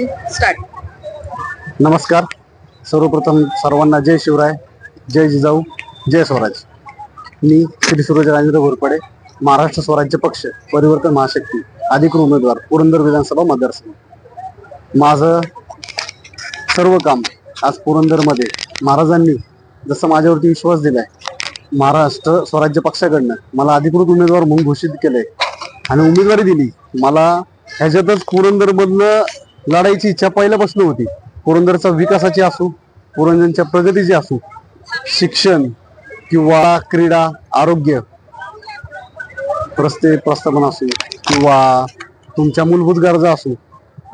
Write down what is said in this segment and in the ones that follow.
वरती स्टार्ट नमस्कार. सर्वप्रथम सर्वांना जय शिवराय जय जिजाऊ जय स्वराज. मी श्री सूरज राजेंद्र घोरपडे महाराष्ट्र स्वराज्य पक्ष परिवर्तन महाशक्ती अधिकृत उमेदवार पुरंदर विधानसभा मतदारसंघ. माझं सर्व काम आज पुरंदरमध्ये महाराजांनी जसं माझ्यावरती विश्वास दिलाय महाराष्ट्र स्वराज्य पक्षाकडनं मला अधिकृत उमेदवार म्हणून घोषित केलंय आणि उमेदवारी दिली. मला ह्याच्यातच पुरंदरमधनं लढायची इच्छा पहिल्यापासून होती. पुरंदरचा विकासाची असू पुरंदरच्या प्रगतीची असू शिक्षण किंवा क्रीडा आरोग्य रस्ते प्रस्थापन असू किंवा तुमच्या मूलभूत गरजा असू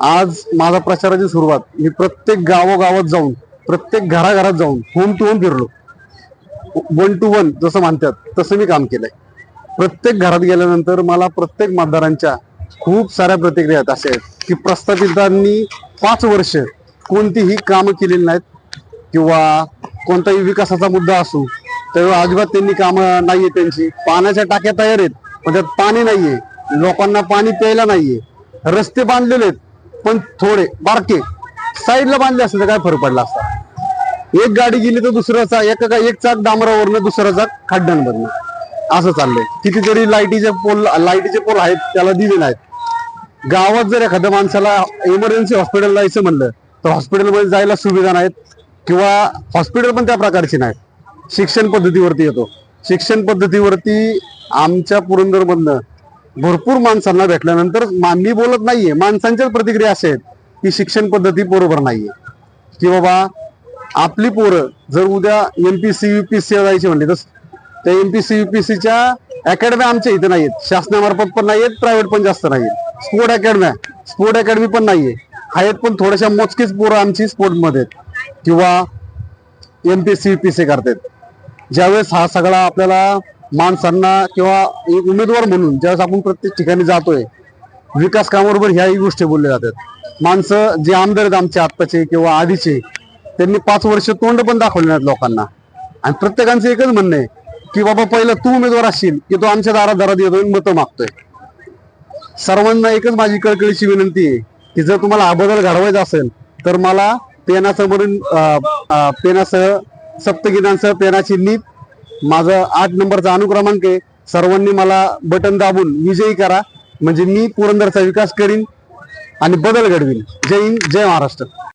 आज माझा प्रचाराची सुरुवात मी प्रत्येक गावोगावात जाऊन प्रत्येक घराघरात जाऊन होम टू होम फिरलो. वन टू वन जसं म्हणतात तसं मी काम केलंय. प्रत्येक घरात गेल्यानंतर मला प्रत्येक मतदारांच्या खूप साऱ्या प्रतिक्रिया अशा आहेत की प्रस्थापितांनी पाच वर्ष कोणतीही कामं केलेली नाहीत किंवा कोणताही विकासाचा मुद्दा असू तेव्हा अजिबात त्यांनी कामं नाहीये त्यांची. पाण्याच्या टाक्या तयार आहेत पण त्यात पाणी नाहीये. लोकांना पाणी प्यायला नाहीये. रस्ते बांधलेले आहेत पण थोडे बारके. साईडला बांधले असते तर काय फरक पडला असता? एक गाडी गेली तर दुसऱ्याचा एक एक चाक डांबरावरनं दुसऱ्या चाक खड्ड्यांवरनं असं चाललंय. कितीतरी लाईटीचे पोल लाईटीचे पोल आहेत त्याला दिले नाहीत. गावात जर एखाद्या माणसाला इमर्जन्सी हॉस्पिटल जायचं म्हणलं तर हॉस्पिटलमध्ये जायला सुविधा नाहीत किंवा हॉस्पिटल पण त्या प्रकारची नाहीत. शिक्षण पद्धतीवरती येतो. शिक्षण पद्धतीवरती आमच्या पुरंदरमधनं भरपूर माणसांना भेटल्यानंतर मा- मी बोलत नाहीये माणसांच्याच प्रतिक्रिया अशा आहेत की शिक्षण पद्धती बरोबर नाहीये. की बाबा आपली पोरं जर उद्या M P C U P C जायची म्हणली तर त्या एमपीसी युपीसीच्या अकॅडम्या आमच्या इथे आहेत शासनामार्फत पण नाहीयेत प्रायव्हेट पण जास्त नाहीयेत. स्पोर्ट अकॅडम्या स्पोर्ट अकॅडमी पण नाहीये. आहेत पण थोड्याशा मोजकीच पोरं आमची स्पोर्टमध्ये आहेत. किंवा पी सी करतात. ज्यावेळेस हा सगळा आपल्याला माणसांना किंवा एक उमेदवार म्हणून ज्यावेळेस आपण प्रत्येक ठिकाणी जातोय विकास कामाबरोबर ह्याही गोष्टी बोलल्या जातात. माणसं जे आमदार आहेत आमचे आत्ताचे किंवा आधीचे त्यांनी पाच वर्ष तोंड पण दाखवले नाहीत लोकांना. आणि प्रत्येकांचं एकच म्हणणं आहे की बाबा पहिलं तू उमेदवार असशील की तो आमच्या दारात दारात येतोय मतं मागतोय. सर्वांना एकच माझी कळकळीची विनंती आहे की जर तुम्हाला हा बदल घडवायचा असेल तर मला पेनासमोरून अं, पेनासह सप्तगीतांसह पेनाची नीत माझं आठ नंबरचा अनुक्रमांक आहे सर्वांनी मला बटन दाबून विजयी करा म्हणजे मी पुरंदरचा विकास करीन आणि बदल घडवीन. जय हिंद जय महाराष्ट्र.